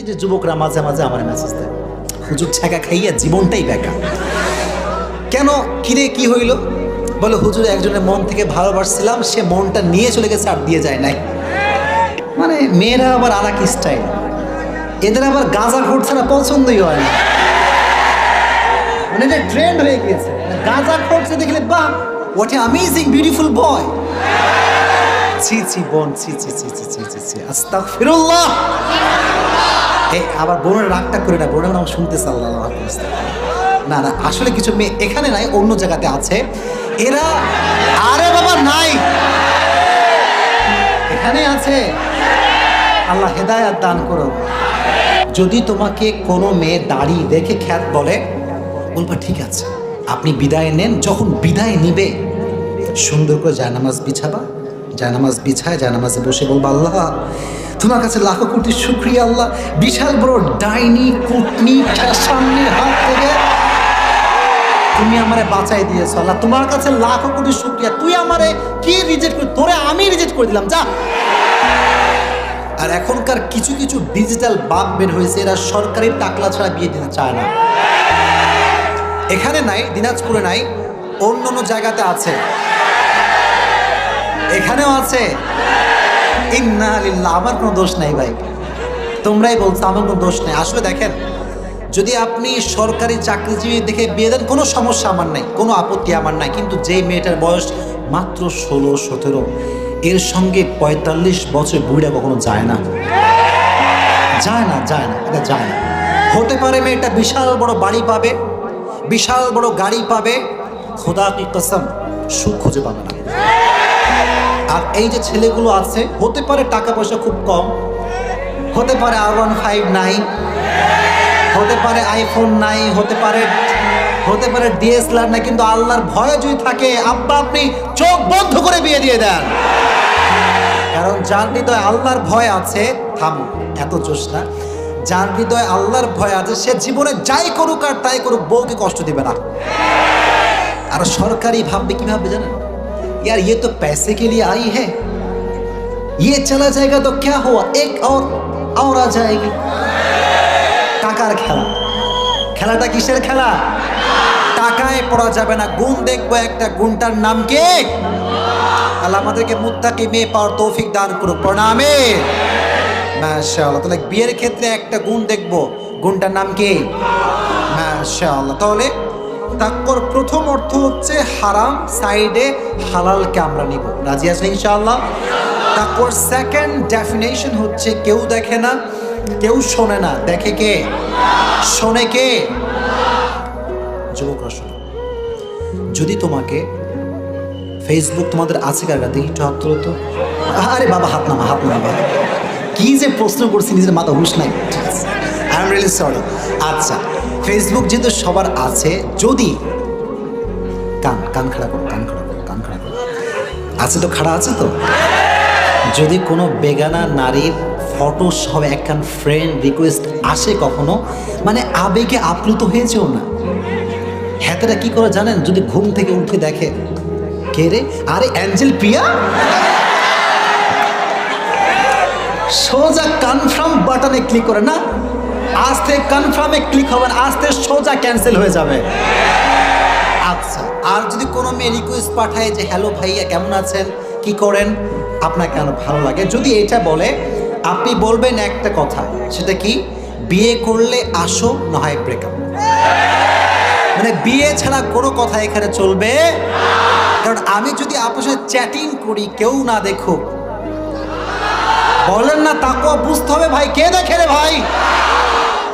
এই যে যুবকরা মাঝে মাঝে আমার মেসেজ দেয়, হুজুর ছ্যাঁকা খাইয়া জীবনটাই বেকা কেন? কিরে কি হইল? বলে, হুজুর, একজনের মন থেকে ভালোবাসছিলাম, সে মনটা নিয়ে চলে গেছে আর দিয়ে যায় নাই। মানে মেয়েরা আবার আর এক স্টাইল এদের আবার গাঁজা ঘুরছে না, পছন্দই হয় না। মানে এটা ট্রেন্ড হয়ে গিয়েছে। গাঁজা ঘুরছে দেখলে, বাহ what a amazing beautiful boy ছি ছি, বোন ছি ছি ছি ছি ছি ছি ছি, আস্তাগফিরুল্লাহ। আবার বোনের রাগটা করে না, বোনের নাম আল্লাহ আল্লাহ না না, আসলে কিছু মেয়ে এখানে নাই, অন্য জায়গাতে আছে। এরা, আরে বাবা, নাই। এখানে আছে। আল্লাহ হেদায়াত দান করো। যদি তোমাকে কোনো মেয়ে দাড়ি দেখে খ্যাত বলে, বলবা, ঠিক আছে, আপনি বিদায় নেন, যখন বিদায় নিবে। সুন্দর করে জায়নামাজ বিছাবা, জায়নামাজ বিছায়, জায়নামাজে বসে বলবা, আল্লাহ তোমার কাছে লাখো কোটি শুক্রিয়া, আল্লাহ। বিশাল বড় ডাইনি, কুটনি সামনের হাত থেকে। তুমি আমারে বাঁচাই দিয়েছ, আল্লাহ। তোমার কাছে লাখো কোটি শুক্রিয়া। তুই আমারে কি রিজেক্ট করে তোরে আমি রিজেক্ট করে দিলাম, যা। আর এখনকার কিছু কিছু ডিজিটাল বাপ বের হয়েছে, এরা সরকারি টাকলা ছাড়া বিয়ে দিতে চায় না। এখানে নাই, দিনাজপুরে নাই, অন্য অন্য জায়গাতে আছে। এখানেও আছে। ইন্না লিল্লাহ আমার কোনো দোষ নাই ভাই। তোমরাই বলছো আমার কোনো দোষ নেই। আসলে দেখেন, যদি আপনি সরকারি চাকরিজীবী দেখে বিয়ে দেন, কোনো সমস্যা আমার নাই, কোনো আপত্তি আমার নাই। কিন্তু যেই মেয়েটার বয়স মাত্র ষোলো, সতেরো, এর সঙ্গে পঁয়তাল্লিশ বছর বুড়িটা কখনো যায় না। যায় না যায় না, এটা যায় না। হতে পারে মেয়েটা বিশাল বড় বাড়ি পাবে, বিশাল বড় গাড়ি পাবে, খোদা কি কসম, সুখ খুঁজে পাবে না। আর এই যে ছেলেগুলো আছে, হতে পারে টাকা পয়সা খুব কম, হতে পারে আর ওয়ান ফাইভ নাই, হতে পারে আইফোন নাই, হতে পারে হতে পারে ডিএসএলআর নাই, কিন্তু আল্লাহর ভয় যদি থাকে, আব্বা আপনি চোখ বন্ধ করে বিয়ে দিয়ে দেন। কারণ যার হৃদয়ে আল্লাহর ভয় আছে, থামো, এত চোষ না। যার হৃদয়ে আল্লাহর ভয় আছে, সে জীবনে যাই করুক আর তাই করুক, বউকে কষ্ট দিবে না। আর সরকারি ভাববে, কি ভাববে জানেন? यार ये तो पैसे के लिए आई है ये चला जाएगा तो क्या हुआ एक और और आ जाएगी টাকার খেলা খেলাটা কিসের খেলা টাকায় পড়া যাবে না গুণ দেখবো একটা গুণটার নাম কি আল্লাহ আমাদেরকে মুত্তাকি মেয়ে পাওয়ার তৌফিক দান করুক প্রণামে মাশাআল্লাহ তাহলে বিয়ের ক্ষেত্রে একটা গুণ দেখবো গুণটার নাম কি মাশাআল্লাহ তাহলে তাকর প্রথম অর্থ হচ্ছে হারাম, সাইডে হালালকে আমরা নিব। রাজি আছেন ইনশাআল্লাহ? তাকর সেকেন্ড ডেফিনেশন হচ্ছে কেউ দেখে না, কেউ শোনে না। দেখে কে? শোনে কে? যুবকরা যদি তোমাকে ফেসবুক তোমাদের আছে কারা দেখি একটু তো। আরে বাবা, হাত নামা হাত নামা। কি যে প্রশ্ন করছি, নিজের মাথা হুশ নাই। আই এম রিয়েলি সরি আচ্ছা ফেসবুক যেহেতু সবার আছে, যদি কান কান খাড়া করো, কান খাড়া করো, কান খাড়া করো। আছে তো, খাড়া আছে তো? যদি কোনো বেগানা নারীর ফটো সহ একখান ফ্রেন্ড রিকোয়েস্ট আসে কখনো মানে আবেগে আপ্লুত হয়েছেও না। হ্যাতেরা কি করে জানেন? যদি ঘুম থেকে উঠে দেখে, কে রে? আরে, অ্যাঞ্জেল প্রিয়া? সোজা কনফার্ম বাটনে ক্লিক করে না? আজ থেকে কনফার্মে ক্লিক হবে না আজ থেকে সোজা ক্যান্সেল হয়ে যাবে। আচ্ছা আর যদি কোনো মেয়ে রিকোয়েস্ট পাঠায় যে হ্যালো ভাইয়া, কেমন আছেন? কি করেন? আপনাকে কেন ভালো লাগে। যদি এটা বলে, আপনি বলবেন একটা কথা, সেটা কি? বিয়ে করলে আসো, না হয় ব্রেকআপ মানে বিয়ে ছাড়া কোনো কথা এখানে চলবে কারণ আমি যদি আপনার সাথে চ্যাটিং করি, কেউ না দেখুক। বলেন না তাকেও বুঝতে হবে ভাই। কে দেখে রে ভাই?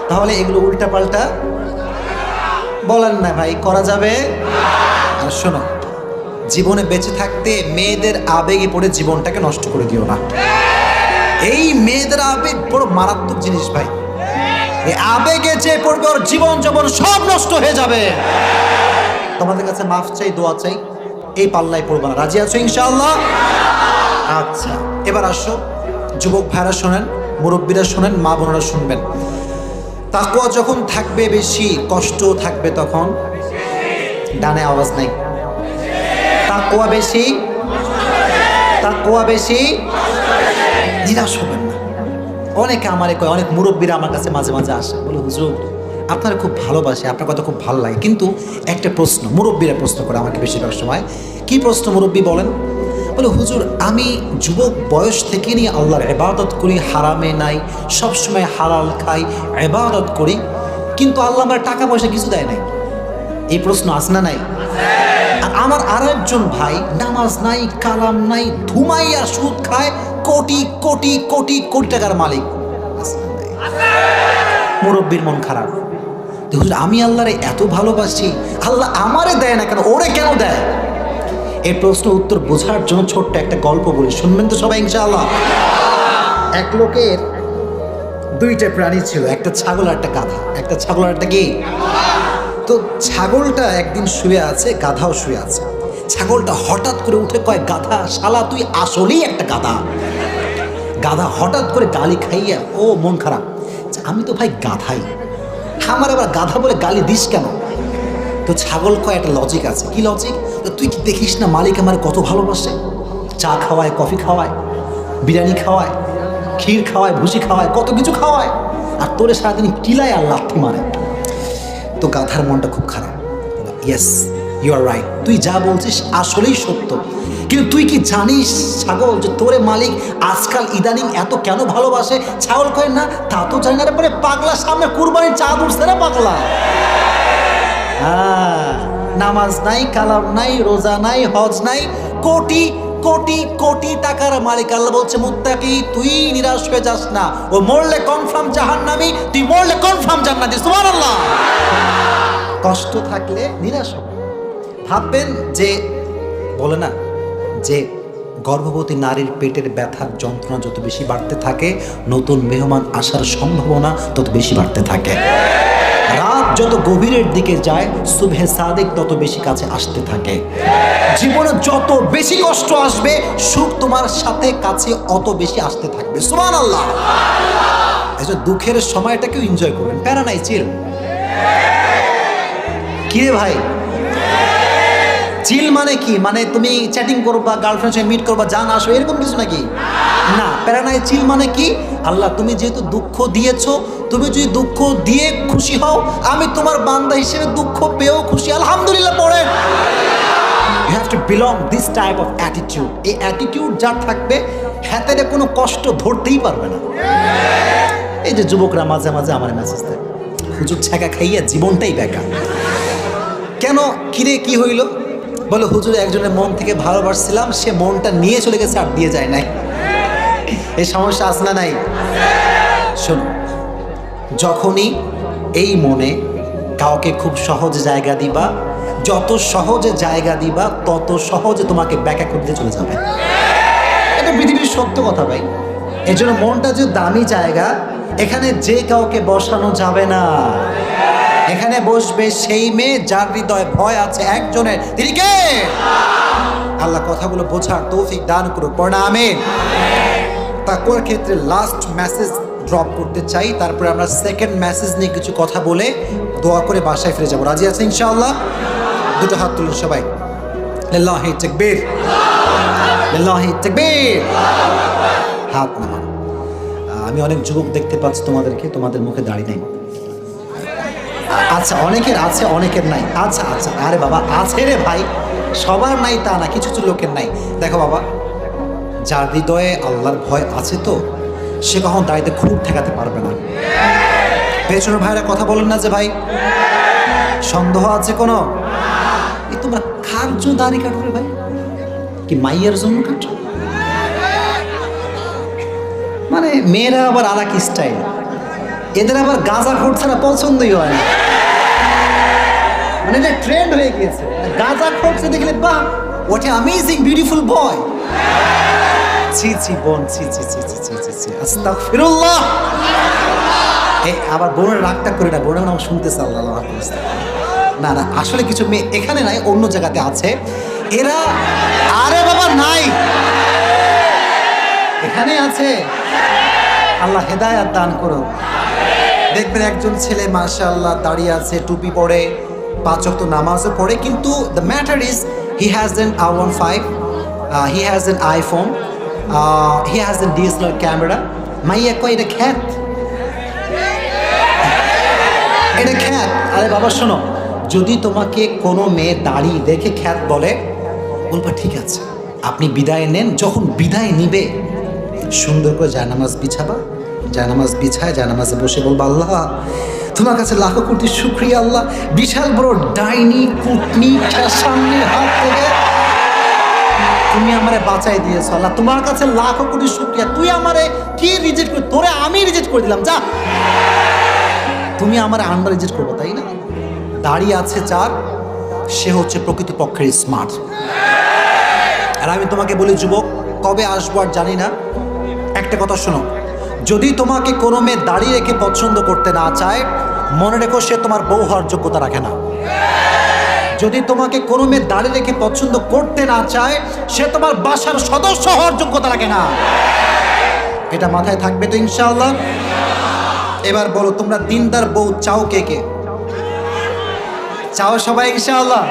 তাহলে এগুলো উল্টা পাল্টা বলেন না ভাই, করা যাবে? আর শোনো, জীবনে বেঁচে থাকতে মেয়েদের আবেগে পড়ে জীবনটাকে নষ্ট করে দিও না। এই মেয়েদের আবেগ বড় মারাত্মক জিনিস ভাই। এই আবেগে যে পড়বে, ওর জীবন জীবন সব নষ্ট হয়ে যাবে। তোমাদের কাছে মাফ চাই, দোয়া চাই, এই পাল্লায় পড়বে রাজি আছো ইনশাআল্লাহ? আচ্ছা এবার আসো। যুবক ভাইরা শোনেন, মুরব্বীরা শোনেন, মা বোনেরা শুনবেন। তাকুয়া যখন থাকবে বেশি কষ্ট থাকবে তখন। ডানে আওয়াজ নাই। তাকুয়া বেশি তাকুয়া বেশি, নিরাশ হবেন না। অনেকে আমারে কয়, অনেক মুরব্বীরা আমার কাছে মাঝে মাঝে আসে। বলে, হুজুর, আপনারা খুব ভালোবাসে, আপনার কথা খুব ভালো লাগে। কিন্তু একটা প্রশ্ন, মুরব্বীরা প্রশ্ন করে আমাকে বেশিরভাগ সময়। কি প্রশ্ন মুরব্বী বলেন? বলে হুজুর আমি যুবক বয়স থেকে নিয়ে আল্লাহর এবাদত করি হারামে নাই সবসময় হালাল খাই এবাদত করি কিন্তু আল্লাহ আমার টাকা পয়সা কিছু দেয় নাই। এই প্রশ্ন আস না নাই? আমার আর একজন ভাই নামাজ নাই কালাম নাই ধুমাইয়া সুদ খায় কোটি কোটি কোটি কোটি টাকার মালিক। মুরব্বীর মন খারাপ। হুজুর, আমি আল্লাহরে এত ভালোবাসি আল্লাহ আমারে দেয় না কেন ওরে কেন দেয়? এই প্রশ্ন উত্তর বোঝার জন্য ছোট্ট একটা গল্প বলি। শুনবেন তো সবাই, ইনশাআল্লাহ। এক লোকের দুইটা প্রাণী ছিল, একটা ছাগল আর একটা গাধা। একটা ছাগল আর একটা কি? তো ছাগলটা একদিন শুয়ে আছে, গাধাও শুয়ে আছে। ছাগলটা হঠাৎ করে উঠে কয়, গাধা, শালা, তুই আসলেই একটা গাধা। গাধা হঠাৎ করে গালি খাইয়া, ও, মন খারাপ। আমি তো ভাই গাধাই। আমার আবার গাধা বলে গালি দিস কেন? তো ছাগল কয়, একটা লজিক আছে। কি লজিক তুই কি দেখিস না মালিক আমার কত ভালোবাসে? চা খাওয়ায়, কফি খাওয়ায়, বিরিয়ানি খাওয়ায়, ক্ষীর খাওয়ায় ভুসি খাওয়ায়, কত কিছু খাওয়ায়, আর তোরে সারাদিন কিলায় আর লাথি মারে। তো গাধার মনটা খুব খারাপ। ইয়েস ইউ আর রাইট তুই যা বলছিস আসলেই সত্য। কিন্তু তুই কি জানিস, ছাগল, যে তোরে মালিক আজকাল ইদানিং এত কেন ভালোবাসে? ছাগল কয়, না, তা তো জানি না পরে পাগলা সামনে কুরবানির চাঁদ উঠছে না পাগলা। হ্যাঁ। নামাজ নাই, কালাম নাই, রোজা নাই, হজ নাই, কোটি কোটি কোটি টাকার মালিক আল্লাহ বলছে, মুত্তাকি, তুই নিরাশ হয়ে যাস না। ও মরলে কনফার্ম জাহান্নামী, তুই মরলে কনফার্ম জান্নাতি, সুবহানাল্লাহ। কষ্ট থাকলে নিরাশ হবে ভাববেন যে, বলে না, যে গর্ভবতী নারীর পেটের ব্যথার যন্ত্রণা যত বেশি বাড়তে থাকে, নতুন মেহমান আসার সম্ভাবনা তত বেশি বাড়তে থাকে। যত গভীরের দিকে যায়, সুবহে সাদেক তত বেশি কাছে আসতে থাকে। জীবনে যত বেশি কষ্ট আসবে, সুখ তোমার সাথে কাছে অত বেশি আসতে থাকবে। সুমান আল্লাহ দুঃখের সময়টাকেও এনজয় করবেন। প্যারা নাই চিল কিরে ভাই? চিল মানে কি? মানে তুমি চ্যাটিং করবা গার্লফ্রেন্ড সঙ্গে মিট করবা জান আসো এরকম কিছু নাকি? না প্যারানাই চিল মানে কি? আল্লাহ, তুমি যেহেতু দুঃখ দিয়েছ, তুমি যদি দুঃখ দিয়ে খুশি হও, আমি তোমার বান্দা হিসেবে দুঃখ পেয়েও খুশি। আলহামদুলিল্লাহ পড়ে you have to belong this type of attitude এই অ্যাটিটিউড যার থাকবে হাতের কোনো কষ্ট ধরতেই পারবে না। এই যে যুবকরা মাঝে মাঝে আমার মেসেজ দেয়, হুজুর, ছ্যাঁকা খাইয়া জীবনটাই বেকার। কেন? কিরে, কি হইল? বলে, হুজুর, একজনের মন থেকে ভালোবাসছিলাম, সে মনটা নিয়ে চলে গেছে আর দিয়ে যায় নাই। এই সমস্যা আছে না নাই? শোনো, যখনই এই মনে কাউকে খুব সহজ জায়গা দিবা, যত সহজে জায়গা দিবা, তত সহজে তোমাকে ব্যাখ্যা করতে চলে যাবে। এটা পৃথিবীর সত্য কথা ভাই। এই জন্য মনটা যে দামি জায়গা, এখানে যে কাউকে বসানো যাবে না। এখানে বসবে সেই মেয়ে যার হৃদয় ভয় আছে একজনের। তিনি কে? আল্লাহ কথাগুলো বোঝার তৌফিক দান করুক। পড়া আমিন। তাকুয়ার ক্ষেত্রে লাস্ট মেসেজ ড্রপ করতে চাই, তারপরে আমরা সেকেন্ড মেসেজ নিয়ে কিছু কথা বলে দোয়া করে বাসায় ফিরে যাব। রাজি আছে ইনশাআল্লাহ? দুটো হাত তুলুন সবাই। হাত নামান। আমি অনেক যুবক দেখতে পাচ্ছি তোমাদেরকে, তোমাদের মুখে দাঁড়িয়ে নেই। আচ্ছা অনেকের আছে, অনেকের নাই। আচ্ছা আচ্ছা আরে বাবা, আছে রে ভাই। সবার নাই তা না, কিছু কিছু লোকের নাই। দেখো বাবা যার হৃদয়ে আল্লাহর ভয় আছে তো, সে কখন দাড়িতে খুব ঠেকাতে পারবে না। পেছনের ভাইরা কথা বলেন না যে ভাই, সন্দেহ আছে কোনো? এই তোমরা কার জন্য দাড়ি কাটো রে ভাই? কি মাইয়ের জন্য কাটো মানে মেয়েরা আবার আলাক স্টাইল। এদের আবার গাঁজা খোর না পছন্দই হয় না। মানে এটা ট্রেন্ড হয়ে গিয়েছে। গাঁজা খোরছে দেখলে, বাহ what a amazing beautiful boy ছি ছি, বোন, ছি ছি ছি ছি ছি ছি ছি। আস্তাগফিরুল্লাহ! এ আবার বোনের রাগটা করে না, বোনের নাম শুনতেছে আল্লাহ আল্লাহ না না, আসলে কিছু মেয়ে এখানে নাই, অন্য জায়গাতে আছে। এরা, আরে বাবা, নাই। এখানে আছে। আল্লাহ হেদায়াত দান করো দেখবেন একজন ছেলে, মাশাআল্লাহ, দাঁড়িয়ে আছে, টুপি পরে, পাঁচ ওয়াক্ত নামাজও পড়ে, কিন্তু the matter is he has an R one five he has an iPhone he has an DSLR camera মাইয়া কয় এটা খ্যাত এটা খ্যাত আরে বাবা শোনো যদি তোমাকে কোনো মেয়ে দাড়ি দেখে খ্যাত বলে বলবা ঠিক আছে আপনি বিদায় নেন যখন বিদায় নিবে সুন্দর করে জায়নামাজ বিছাবা জায়নামাজ বিছায় জায়নামাজে বসে বলবা আল্লাহ তোমার কাছে লাখো কোটি শুক্রিয়া আল্লাহ বিশাল বড় ডাইনি কুটনি সামনে হাত থেকে তুমি আমারে বাঁচাই দিয়েছ, আল্লাহ। তোমার কাছে লাখো কোটি শুক্রিয়া। তুই আমারে কি রিজেক্ট করে তোরে আমি রিজেক্ট করে দিলাম, যা। তুমি আমার আন্ডার রিজেক্ট করব, তাই না? দাঁড়িয়ে আছে চার সে হচ্ছে প্রকৃতপক্ষের স্মার্ট আর আমি তোমাকে বলি, যুবক, কবে আসব আর জানি না। একটা কথা শোনো, যদি তোমাকে কোনো মেয়ে দাঁড়িয়ে রেখে পছন্দ করতে না চায়, মনে রেখো সে তোমার বউ হওয়ার যোগ্যতা রাখে না। যদি তোমাকে কোনো মেয়ে দাঁড়িয়ে রেখে পছন্দ করতে না চায়, সে তোমার বাসার সদস্য হওয়ার যোগ্যতা রাখে না। এটা মাথায় থাকবে তো ইনশাআল্লাহ? এবার বলো, তোমরা দিনদার বউ, চাও কে কে? চাও সবাই ইনশাআল্লাহ?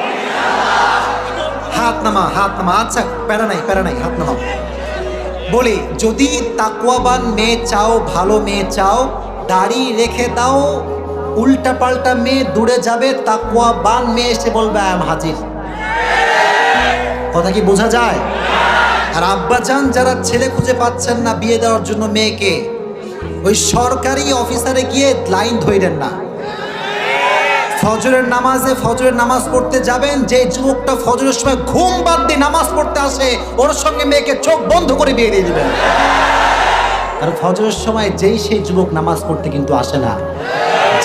হাত নামা হাত নামা। আচ্ছা প্যারা নাই প্যারা নাই, হাত নামা। বলি, যদি তাকুয়াবান মেয়ে চাও, ভালো মেয়ে চাও, দাড়ি রেখে দাও উল্টা পাল্টা মেয়ে দূরে যাবে, তাকুয়া বান মেয়ে এসে বলবে আম হাজির। কথা কি বোঝা যায়? আর আব্বাজান যারা ছেলে খুঁজে পাচ্ছেন না বিয়ে দেওয়ার জন্য মেয়েকে, ওই সরকারি অফিসারে গিয়ে লাইন ধইলেন না। ফজরের নামাজে ফজরের নামাজ পড়তে যাবেন, যে যুবকটা ফজরের সময় ঘুম বাদ দিয়ে নামাজ পড়তে আসে, ওর সঙ্গে মেয়েকে চোখ বন্ধ করে বিয়ে দিয়ে দিবেন। আর ফজরের সময় যেই সেই যুবক নামাজ পড়তে কিন্তু আসে না।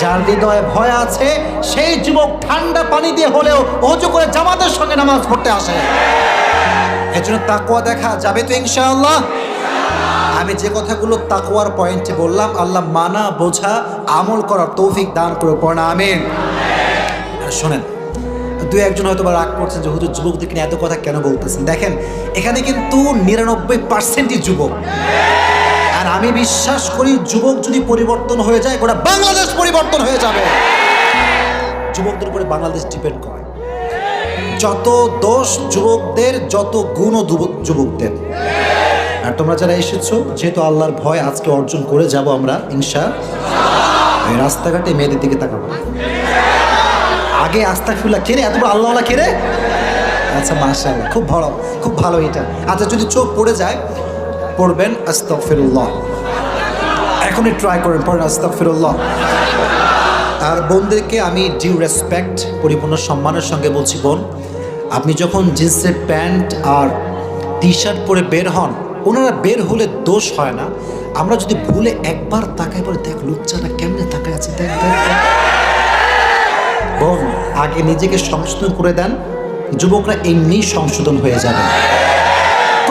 যার হৃদয়ে ভয় আছে, সেই যুবক ঠান্ডা পানি দিয়ে হলেও অজু করে জামাতের সঙ্গে নামাজ পড়তে আসে। এজন্য তাকুয়া দেখা যাবে তো ইনশাআল্লাহ? আমি যে কথাগুলো তাকুয়ার পয়েন্টে বললাম, আল্লাহ মানা, বোঝা, আমল করার তৌফিক দান করে পড়া আর শোনেন, দু একজন হয়তো বা রাগ করছেন যে, হুজুর, যুবকদেরকে নিয়ে এত কথা কেন বলতেছেন? দেখেন, এখানে কিন্তু নিরানব্বই পার্সেন্টই যুবক। আর আমি বিশ্বাস করি যুবক যদি পরিবর্তন হয়ে যায়, গোটা বাংলাদেশ পরিবর্তন হয়ে যাবে। যুবকদের উপরে বাংলাদেশ ডিপেন্ড করে। যত দোষ যুবকদের, যত যুবক- যুবকদের। আর তোমরা যারা এসেছ, যেহেতু আল্লাহর ভয় আজকে অর্জন করে যাব আমরা, ইনশা রাস্তাঘাটে মেয়েদের দিকে তাকাবো। আগে আস্তা ফুলা কেড়ে এত আল্লাহওয়ালা কেড়ে আচ্ছা মাশাআল্লাহ, খুব ভালো খুব ভালো এটা। আচ্ছা যদি চোখ পড়ে যায় পড়বেন আস্তাগফিরুল্লাহ। এখনই ট্রাই করেন, পড়েন, আস্তাগফিরুল্লাহ। আর বোনদেরকে আমি ডিউ রেসপেক্ট পরিপূর্ণ সম্মানের সঙ্গে বলছি, বোন, আপনি যখন জিন্সের প্যান্ট আর টি শার্ট পরে বের হন, ওনারা বের হলে দোষ হয় না। আমরা যদি ভুলে একবার তাকাই পরে দেখ লুচ্চাটা কেমনে তাকায় আছে দেখ দেখ। বোন, আগে নিজেকে সংশোধন করে দেন, যুবকরা এমনি সংশোধন হয়ে যাবে।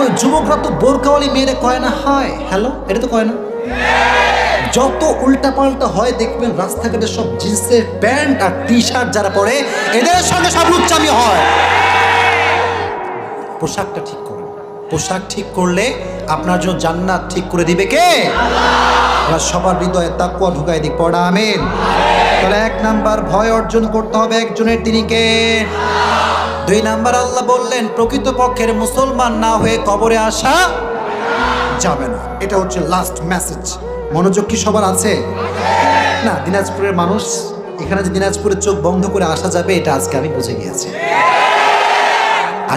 কই যুবকরা তো বোরকাওয়ালি মেয়েরা কয় না, হায়, হ্যালো? এটা তো কয় না। যত উল্টাপাল্টা হয়, দেখবেন রাস্তাঘাটে সব জিন্সের প্যান্ট আর টি শার্ট যারা পরে, এদের সঙ্গে সব লুচ্চামি হয়। পোশাকটা ঠিক করুন। পোশাক ঠিক করলে আপনার জন্য জান্নাত ঠিক করে দিবে কে? আমরা সবার হৃদয়ে তাকুয়া ঢুকাই দিক পড়া, আমিন। তাহলে এক নাম্বার ভয় অর্জন করতে হবে একজনের, তিনি কে? দুই নাম্বার আল্লাহ বললেন, প্রকৃতপক্ষের মুসলমান না হয়ে কবরে আসা যাবে না। এটা হচ্ছে লাস্ট মেসেজ মনোযোগ কি সবার আছে? না, দিনাজপুরের মানুষ, এখানে যে দিনাজপুরের চোখ বন্ধ করে আসা যাবে, এটা আজকে আমি বুঝে গিয়েছি।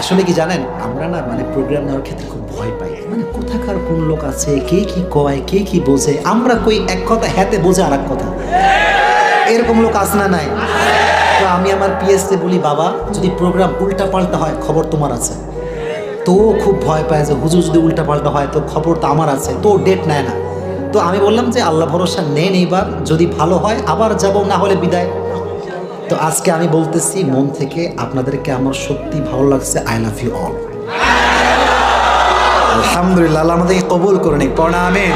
আসলে কি জানেন, আমরা না মানে প্রোগ্রাম নেওয়ার ক্ষেত্রে খুব ভয় পাই। মানে কোথাকার কোন লোক আছে, কে কি কয়, কে কি বোঝে? আমরা কই এক কথা, হ্যাতে বোঝে আর এক কথা। এরকম লোক আছে না নাই? তো আমি আমার পিএসতে বলি, বাবা, যদি প্রোগ্রাম উল্টা পাল্টা হয়, খবর তোমার আছে। তো খুব ভয় পায় যে হুজুর যদি উল্টা পাল্টা হয়, তো খবর তো আমার আছে, তো ডেট নেয় না। তো আমি বললাম যে, আল্লাহ ভরসা নেন এইবার, যদি ভালো হয়, আবার যাব, না হলে বিদায়। তো আজকে আমি বলতেছি, মন থেকে আপনাদেরকে আমার সত্যি ভালো লাগছে আই লাভ ইউ অল আলহামদুলিল্লাহ আমাদেরকে কবুল করে পড়া আমিন।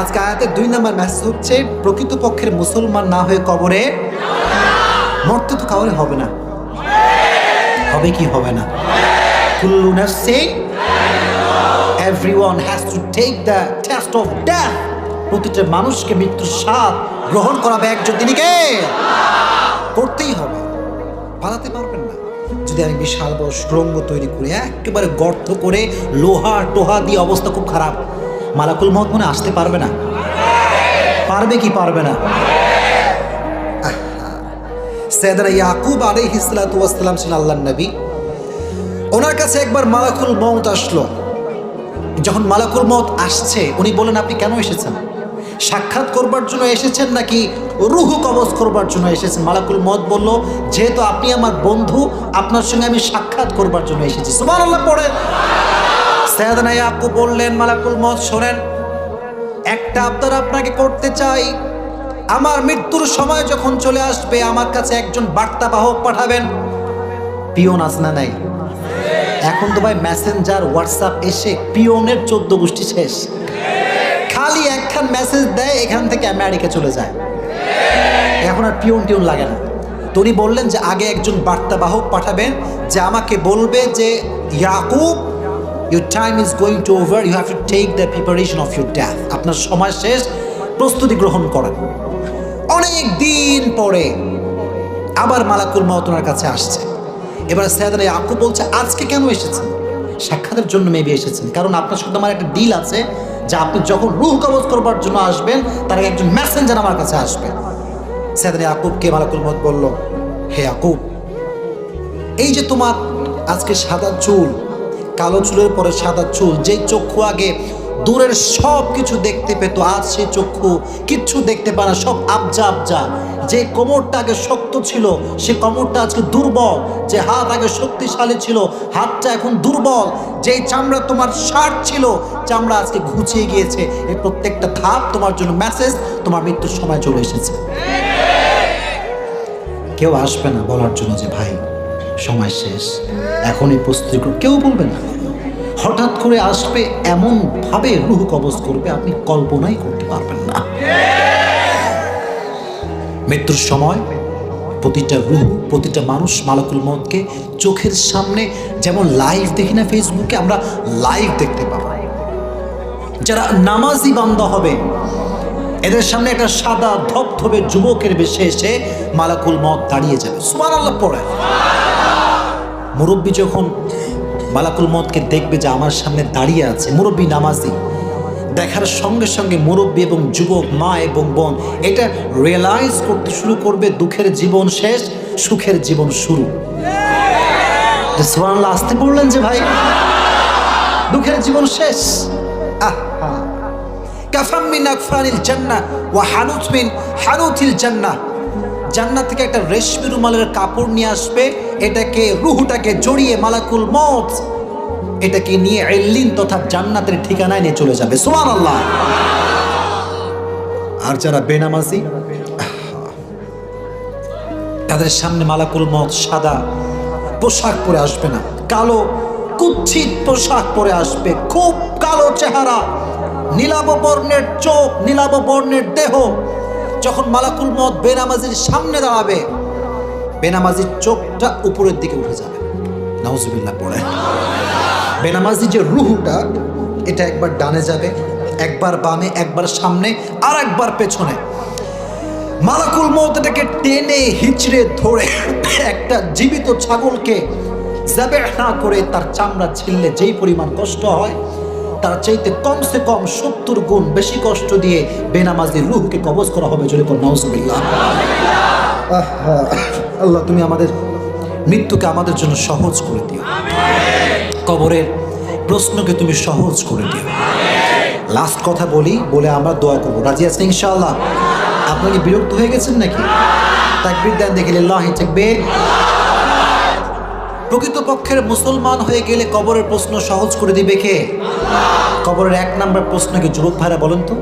আজকে আয়াতের দুই নম্বর মেসেজ হচ্ছে, প্রকৃতপক্ষের মুসলমান না হয়ে কবরে মরতে তো কাউরে হবে না। হবে কি হবে না? কুল্লু নাফসিন everyone has to take the test of death প্রতিটা মানুষকে মৃত্যুর স্বাদ গ্রহণ করাবে একজন তিনি করতেই হবে। পালাতে পারবেন না। যদি আমি বিশাল বড় সুরঙ্গ তৈরি করি একেবারে গর্ত করে লোহা টোহা দিয়ে অবস্থা খুব খারাপ। মালাকুল মত মনে আসতে পারবে না। পারবে কি পারবে না? সৈয়দনা ইয়াকুব আলাইহিস সালাতু ওয়াস ছিলেন আল্লাহর নবী। ওনার কাছে একবার মালাকুল মউত আসলো। যখন মালাকুল মত আসছে, উনি বলেন আপনি কেন এসেছেন? সাক্ষাৎ করবার জন্য এসেছেন নাকি রুহু কবজ করবার জন্য এসেছেন? মালাকুল মত বলল, যেহেতু আপনি আমার বন্ধু, আপনার সঙ্গে আমি সাক্ষাৎ করবার জন্য এসেছি। সুমান আল্লাহ পড়েন। সৈয়দনা ইয়াকুব বললেন, মালাকুল মত শোনেন, একটা আবদার আপনাকে করতে চাই। আমার মৃত্যুর সময় যখন চলে আসবে, আমার কাছে একজন বার্তাবাহক পাঠাবেন। পিওন আস না নাই? এখন তো ভাই মেসেঞ্জার, হোয়াটসঅ্যাপ এসে পিওনের চোদ্দ গোষ্ঠী শেষ। খালি একখান মেসেজ দেয়, এখান থেকে আমেরিকা চলে যায়। এখন আর পিওন টিউন লাগে না। তো উনি বললেন যে, আগে একজন বার্তাবাহক পাঠাবেন যে আমাকে বলবে যে, Yakub your time is going to over you have to take the preparation of your death আপনার সময় শেষ, প্রস্তুতি গ্রহণ করেন। অনেক দিন পরে আবার মালাকুল মত ওনার কাছে আসছে। এবার সৈয়দানা ইয়াকুব বলছে, আজকে কেন এসেছেন? সাক্ষাতের জন্য মেবি এসেছেন। কারণ আপনার সাথে আমার একটা ডিল আছে যে আপনি যখন রুহ কবজ করবার জন্য আসবেন, তার একজন মেসেঞ্জার আমার কাছে আসবে। সৈয়দানা ইয়াকুবকে মালাকুল মত বলল, হে আকুব এই যে তোমার আজকে সাদা চুল, কালো চুলের পরে সাদা চুল, যেই চক্ষু আগে দূরের সব কিছু দেখতে পেত। আজ সে চক্ষু কিচ্ছু দেখতে পায় না, সব আবজা আবজা। যে কোমরটা আগে শক্ত ছিল, সে কোমরটা আজকে দুর্বল। যে হাত আগে শক্তিশালী ছিল, হাতটা এখন দুর্বল। যেই চামড়া তোমার শার্ট ছিল, চামড়া আজকে ঘুচিয়ে গিয়েছে। এই প্রত্যেকটা ধাপ তোমার জন্য মেসেজ তোমার মৃত্যুর সময় চলে এসেছে। কেউ আসবে না বলার জন্য যে, ভাই, সময় শেষ। এখনই প্রস্তুতি কেউ বলবে না। হঠাৎ করে আসবে, এমনভাবে রুহ কবজ করবে, আপনি কল্পনাই করতে পারবেন না। মৃত্যুর সময় প্রতিটা রুহ, প্রতিটা মানুষ মালাকুল মতকে চোখের সামনে যেমন লাইভ দেখি না ফেসবুকে আমরা লাইভ দেখতে পাবো। যারা নামাজি বান্দা হবে, এদের সামনে একটা সাদা ধবধবে যুবকের বেশে এসে মালাকুল মত দাঁড়িয়ে যাবে। সুমান আল্লাহ পড়ে। মুরব্বী যখন মালাকুল মতকে দেখবে যে আমার সামনে দাঁড়িয়ে আছে মুরব্বী নামাজি। দেখার সঙ্গে সঙ্গে মুরব্বী এবং যুবক, মা এবং বোন, এটা রিয়েলাইজ করতে শুরু করবে দুঃখের জীবন শেষ, সুখের জীবন শুরু। আসতে বললেন যে ভাই, দুঃখের জীবন শেষ। আহা। কাফাম মিন আকফানিল জান্নাহ ওয়া হানুত মিন হানুতিল জান্নাহ। জান্নাত থেকে একটা রেশমি রুমালের কাপড় নিয়ে আসবে। এটাকে, রুহুটাকে জড়িয়ে মালাকুল মত এটাকে নিয়ে এল্লিন তথা জান্নাতের ঠিকানায় নিয়ে চলে যাবে। সুমান আল্লাহ আর যারা বেনামাজি, তাদের সামনে মালাকুল মত সাদা পোশাক পরে আসবে না। কালো কুচ্ছিত পোশাক পরে আসবে। খুব কালো চেহারা, নীলাভ বর্ণের চোখ, নীলাভ বর্ণের দেহ যখন মালাকুল মত বেনামাজির সামনে দাঁড়াবে, বেনামাজির চোখটা উপরের দিকে উঠে যাবে। নাউজুবিল্লাহ পড়ে। বেনামাজি যে রুহুটা, এটা একবার ডানে যাবে, একবার বামে, একবার সামনে, আর একবার পেছনে। মালাকুল মত এটাকে টেনে হিচড়ে ধরে একটা জীবিত ছাগলকে জাবে না করে তার চামড়া ছিললে যেই পরিমাণ কষ্ট হয় তার চাইতে কমসে কম সত্তর গুণ বেশি কষ্ট দিয়ে বেনামাজির রুহকে কবজ করা হবে যদি কোন নাউজুবিল্লাহ। আল্লাহ, তুমি আমাদের মৃত্যুকে আমাদের জন্য সহজ করে দিও। কবরের প্রশ্নকে তুমি সহজ করে দিও। লাস্ট কথা বলি, বলে আমরা দোয়া করব। রাজি আছেন ইনশাআল্লাহ? আপনি কি বিরক্ত হয়ে গেছেন নাকি? তাকবির দেন দেখিলে লাহি প্রকৃতপক্ষের মুসলমান হয়ে গেলে কবরের প্রশ্ন সহজ করে দিবে কে? কবরের এক নাম্বার প্রশ্ন কি যুবক ভাইরা বলেন তো?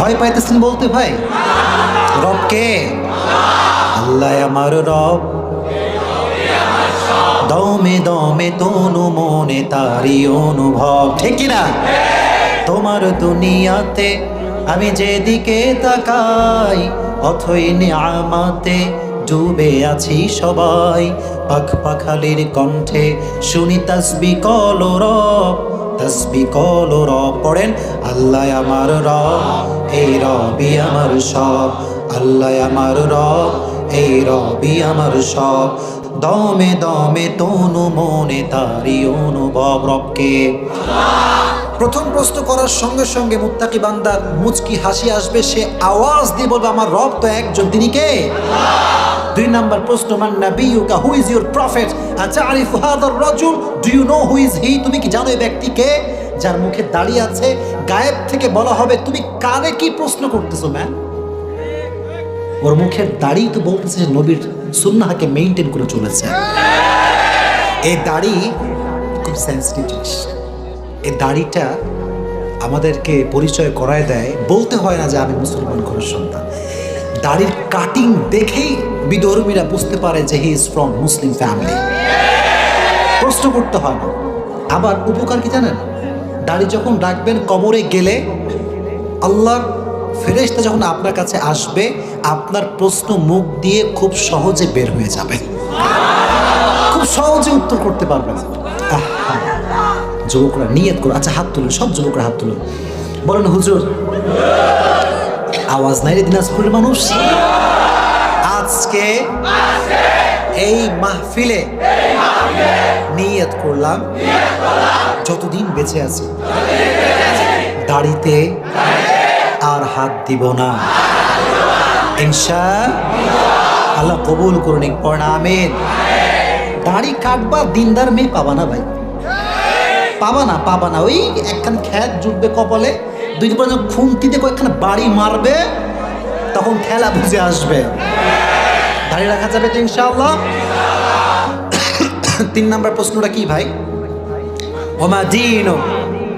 ভয় পাইতেছেন বলতে ভাই? রব কে? আল্লাহ আমার রব। দমে দমে তনু মনে তারি অনুভব। ঠিক কিনা তোমার দুনিয়াতে আমি যেদিকে তাকাই, অথই নিয়ামাতে ডুবে আছি সবাই। পাখ পাখালির কণ্ঠে শুনি তসবি কল রব, তসবি কল রব। পড়েন, আল্লাহ আমার রব, এই রবি আমার সব। আল্লাহ আমার রব, এই রবি আমার সব। দমে দমে তনু মনে তারি অনুভব রবকে। প্রথম প্রশ্ন করার সঙ্গে সঙ্গে মুত্তাকি বান্দার মুচকি হাসি আসবে, সে আওয়াজ দিয়ে বলবে, আমার রব তো একজন, তিনি কে? দুই নাম্বার প্রশ্ন, মান নাবিয়ুকা হু ইজ ইউর প্রফেট আতারিফু হাদার রাজুল do you know who is he তুমি কি জানো এই ব্যক্তিকে যার মুখে দাঁড়িয়ে আছে, গায়েব থেকে বলা হবে, তুমি কারে কি প্রশ্ন করতেছো ম্যাম ওর মুখের দাড়ি তো বলতেছে যে নবীর সুন্নাহকে মেনটেন করে চলেছে। এই দাড়ি খুব সেন্সিটিভ জিনিস। এই দাড়িটা আমাদেরকে পরিচয় করায় দেয়, বলতে হয় না যে আমি মুসলমান ঘরের সন্তান। দাড়ির কাটিং দেখেই বিধর্মীরা বুঝতে পারে যে he is from Muslim family. প্রশ্ন করতে হয় না। আবার উপকার কি জানেন? দাড়ি যখন রাখবেন, কবরে গেলে আল্লাহর ফেরেশতা যখন আপনার কাছে আসবে, আপনার প্রশ্ন মুখ দিয়ে খুব সহজে বের হয়ে যাবে। খুব সহজে উত্তর করতে পারবেন যুবকরা নিয়ত করো। আচ্ছা হাত তুলুন, সব যুবকরা হাত তুলুন। বলেন, হুজুর, আওয়াজ নাই রে দিনাজপুরের মানুষ? আজকে এই মাহফিলে নিয়ত করলাম, যতদিন বেঁচে আছি, দাড়িতে আর হাত দিব না। ইনশা আল্লাহ কবুল করুন পড়েন আমিন। দাড়ি কাটবা, দিনদার মেয়ে পাবা না ভাই। পাবা না পাবা না। ওই একখান খ্যাত জুটবে কপালে, দুই পর খুন্তিতে কয়েকখান বাড়ি মারবে, তখন খেলা বুঝে আসবে। দাড়ি রাখা যাবে তো ইনশাআল্লাহ। তিন নম্বর প্রশ্নটা কি ভাই? ওমা দিন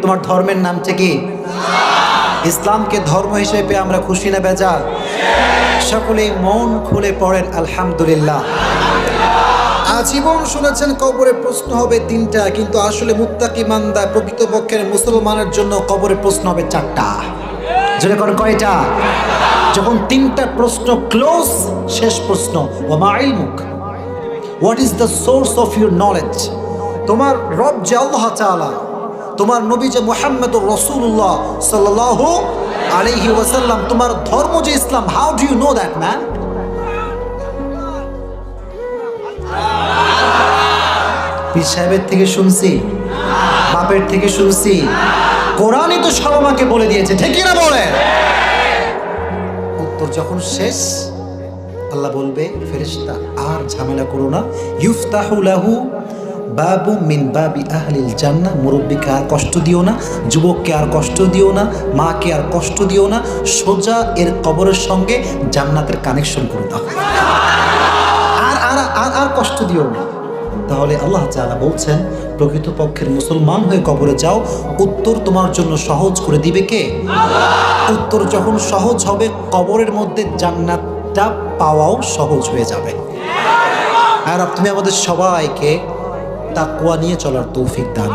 তোমার ধর্মের নামটা কি? ইসলামকে ধর্ম হিসেবে আমরা খুশি না বেজা সকলেই মন খুলে পড়েন আলহামদুলিল্লাহ। আজীবন শুনেছেন কবরে প্রশ্ন হবে তিনটা কিন্তু আসলে মুত্তাকি মান্দা প্রকৃতপক্ষের মুসলমানের জন্য কবরে প্রশ্ন হবে চারটা। যেটা করে, কয়টা? যখন তিনটা প্রশ্ন ক্লোজ শেষ প্রশ্ন ও মাইল মুখ what is the source of your knowledge তোমার রব যে আল্লাহ তাআলা, তোমার নবী যে মোহাম্মদ রসুল্লাহ সাল্লাহ আলাইহি ওয়াসাল্লাম, তোমার ধর্ম যে ইসলাম how do you know that man পীর সাহেবের থেকে শুনছি, বাপের থেকে শুনছি কোরআনই তো সব আমাকে বলে দিয়েছে। ঠিক না বলে উত্তর যখন শেষ, আল্লাহ বলবে, ফেরেশতা, আর ঝামেলা করো না। ইউফতাহু লাহু বাবু মিন বাবি আহলিল জান্নাহ। মুরব্বীকে আর কষ্ট দিও না, যুবককে আর কষ্ট দিও না, মাকে আর কষ্ট দিও না। সোজা এর কবরের সঙ্গে জান্নাতের কানেকশন করে দাও। আর আর আর কষ্ট দিও না। তাহলে আল্লাহ তাআলা বলছেন প্রকৃতপক্ষের মুসলমান হয়ে কবরে যাও উত্তর তোমার জন্য সহজ করে দিবে কে? উত্তর যখন সহজ হবে কবরের মধ্যে জান্নাতটা পাওয়াও সহজ হয়ে যাবে। আর তুমি আমাদের সবাইকে তাকুয়া নিয়ে চলার তৌফিক দান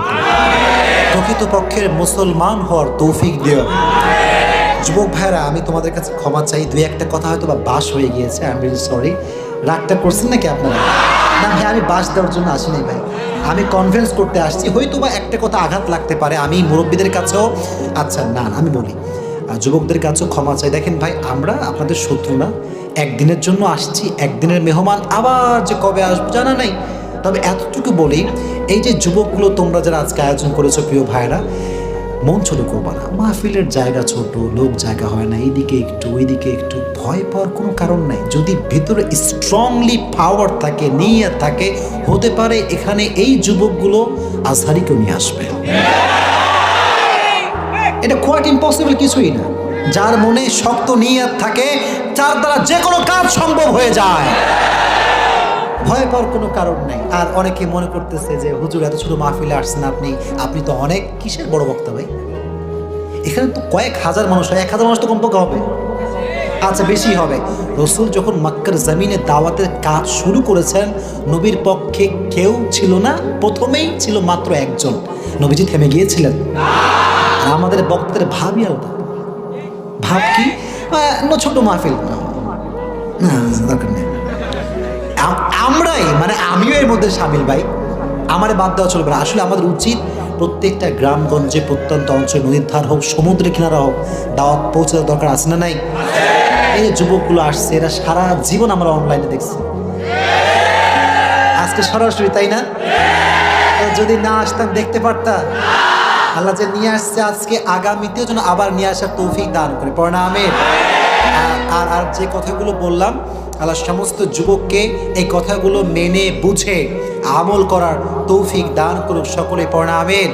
প্রকৃতপক্ষের মুসলমান হওয়ার তৌফিক দিও যুবক ভাইরা আমি তোমাদের কাছে ক্ষমা চাই। দুই একটা কথা হয়তো বা বাস হয়ে গিয়েছে। আই এম রিয়েলি সরি রাগটা করছেন নাকি আপনারা? না ভাই আমি বাস দেওয়ার জন্য আসিনি ভাই। আমি কনভিন্স করতে আসছি, হয়তো বা একটা কথা আঘাত লাগতে পারে। আমি মুরব্বীদের কাছেও আচ্ছা না আমি বলি। যুবকদের কাছেও ক্ষমা চাই। দেখেন ভাই, আমরা, আপনাদের শত্রু না একদিনের জন্য আসছি, একদিনের মেহমান, আবার যে কবে আসব জানা নাই। তবে এতটুকু বলি, এই যে যুবকগুলো তোমরা যারা আজকে আয়োজন করেছ, প্রিয় ভাইরা মন ছোট করবা না। মাহফিলের জায়গা ছোট, লোক জায়গা হয় না এইদিকে একটু, ওইদিকে একটু। ভয় পাওয়ার কোনো কারণ নাই। যদি ভিতরে স্ট্রংলি পাওয়ার থাকে, নিয়ে থাকে, হতে পারে এখানে এই যুবকগুলো আজহারিকেও নিয়ে আসবে। এটা কোয়াইট ইম্পসিবল কিছুই না। যার মনে শক্ত নিয়ত থাকে তার দ্বারা যে কোনো কাজ সম্ভব হয়ে যায়। ভয় পাওয়ার কোনো কারণ নেই। আর অনেকে মনে করতেছে যে, হুজুর, এত ছোট মাহফিলে আসছেন আপনি। আপনি তো অনেক কিসের বড় বক্তা ভাই? এখানে তো কয়েক হাজার মানুষ হয়। এক হাজার মানুষ তো কমপক্ষে হবে। আচ্ছা বেশি হবে। রসুল যখন মক্কার জমিনে দাওয়াতের কাজ শুরু করেছেন, নবীর পক্ষে কেউ ছিল না। প্রথমেই ছিল মাত্র একজন। নবীজি থেমে গিয়েছিলেন। আর আমাদের বক্তাদের ভাবই আলাদা। ভাব কি? ছোট মাহফিল। না, দরকার নেই। আমরাই মানে আমিও এর মধ্যে সামিল ভাই। আমারে বাদ দেওয়া চলবে আসলে আমাদের উচিত প্রত্যেকটা গ্রামগঞ্জে প্রত্যন্ত অঞ্চল নদীর ধার হোক সমুদ্রের কিনারা হোক, দাওয়াত পৌঁছে দেওয়ার দরকার আছে না নাই? এই যুবকগুলো আসছে, এরা সারা জীবন আমরা অনলাইনে দেখছি। আজকে সরাসরি, তাই না? যদি না আসতাম দেখতে পারতাম। আল্লাহ যে নিয়ে আসছে আজকে আগামীতেও যেন আবার নিয়ে আসার তৌফিক দান করে। আমের আর আর যে কথাগুলো বললাম আল্লাহ সমস্ত যুবককে এই কথাগুলো মেনে বুঝে আমল করার তৌফিক দান করুক সকলে পড়া আমের